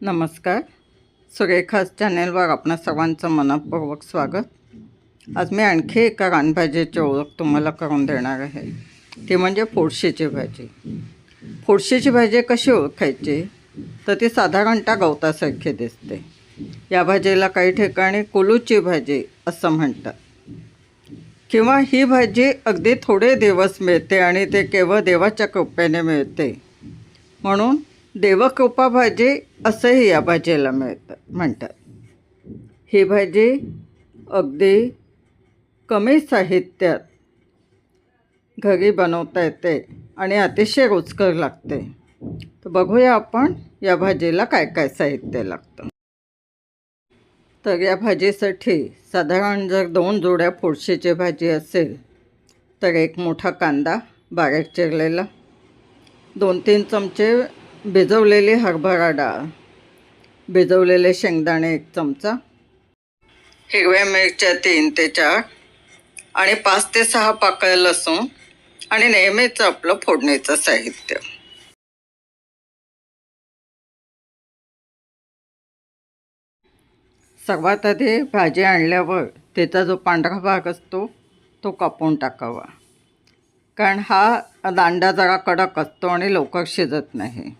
नमस्कार. सुरेखास चॅनेलवर आपणा सर्वांचं मनपूर्वक स्वागत. आज मी आणखी एका रानभाजीची ओळख तुम्हाला करून देणार आहे. ती म्हणजे फोडशीची भाजी. फोडशीची भाजी कशी ओळखायची? तर ती साधारणतः गवतासारखी दिसते. या भाजीला काही ठिकाणी कुलूची भाजी असं म्हणतात. किंवा ही भाजी अगदी थोडे दिवस मिळते आणि ते केवळ देवाच्या कृपेने मिळते. म्हणून देवकृपा भाजी असंही या भाजीला मिळतं म्हणतात. ही भाजी अगदी कमी साहित्यात घरी बनवता येते आणि अतिशय रुचकर लागते. तर बघूया आपण या भाजीला काय काय साहित्य लागतं. तर या भाजीसाठी साधारण जर दोन जोड्या फोडशीची भाजी असेल तर एक मोठा कांदा बारीक चिरलेला दोन तीन चमचे भिजवलेली हरभरा डाळ भिजवलेले शेंगदाणे एक चमचा हिरव्या मिरच्या तीन ते चार आणि पाच ते सहा पाकळ लसूण आणि नेहमीच आपलं फोडणीचं साहित्य. सर्वात आधी भाजी आणल्यावर त्याचा जो पांढरा भाग असतो तो कापून टाकावा. कारण हा दांडा जरा कडक असतो आणि लवकर शिजत नाही.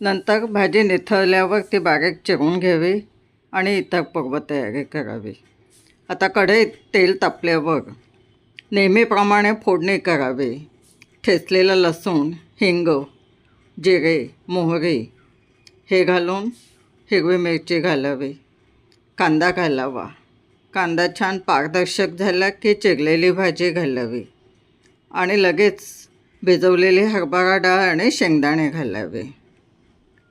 नंतर भाजी निथळल्यावर ती बारीक चिरून घ्यावी आणि इतर पूर्व तयारी करावी. आता कढईत तेल तापल्यावर नेहमीप्रमाणे फोडणी करावी. ठेचलेलं लसूण हिंग जिरे मोहरी हे घालून हिरवी मिरची घालावी. कांदा घालावा. कांदा छान पारदर्शक झाला की चिरलेली भाजी घालावी आणि लगेच भिजवलेली हरभरा डाळ आणि शेंगदाणे घालावे.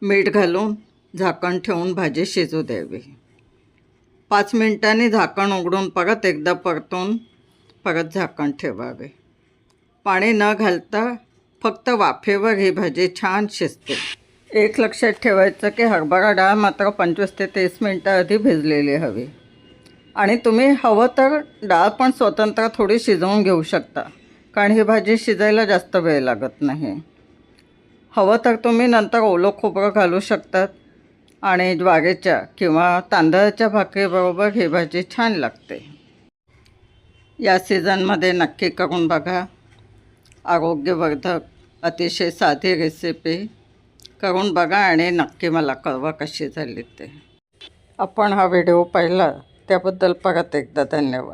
मीठ घालून झाकण ठेवून भाजी शिजू द्यावी. पाच मिनटांनी झाकण उघडून परत एकदा परतून परत झाकण ठेवावे. पाणी न घालता फक्त वाफेवर ही भाजी छान शिजते. एक लक्षात ठेवायचं की हरभरा डाळ मात्र पंचवीस ते तीस मिनटं आधी भिजलेली हवी. आणि तुम्ही हवं तर डाळ पण स्वतंत्र थोडी शिजवून घेऊ शकता कारण ही भाजी शिजायला जास्त वेळ लागत नाही. हवं तर तुम्ही नंतर ओलं खोबरं घालू शकतात. आणि ज्वारीच्या किंवा तांदळाच्या भाकरीबरोबर ही भाजी छान लागते. या सीझनमध्ये नक्की करून बघा. आरोग्यवर्धक अतिशय साधी रेसिपी. करून बघा आणि नक्की मला कळवा कशी झाली ते. आपण हा व्हिडिओ पाहिला त्याबद्दल परत एकदा धन्यवाद.